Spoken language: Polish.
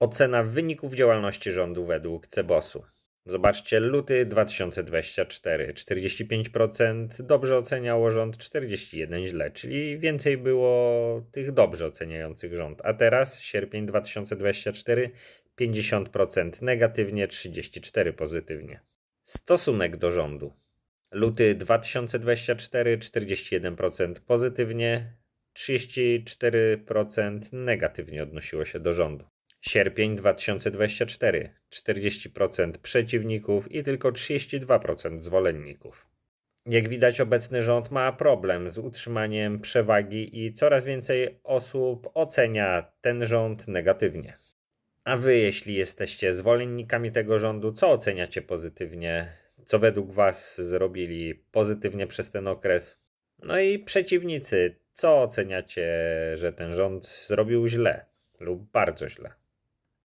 Ocena wyników działalności rządu według Cebosu. Zobaczcie, luty 2024. 45% dobrze oceniało rząd, 41% źle, czyli więcej było tych dobrze oceniających rząd. A teraz, sierpień 2024, 50% negatywnie, 34% pozytywnie. Stosunek do rządu. Luty 2024 41% pozytywnie, 34% negatywnie odnosiło się do rządu. Sierpień 2024 40% przeciwników i tylko 32% zwolenników. Jak widać, obecny rząd ma problem z utrzymaniem przewagi i coraz więcej osób ocenia ten rząd negatywnie. A wy, jeśli jesteście zwolennikami tego rządu, co oceniacie pozytywnie? Co według was zrobili pozytywnie przez ten okres? No i przeciwnicy, co oceniacie, że ten rząd zrobił źle lub bardzo źle?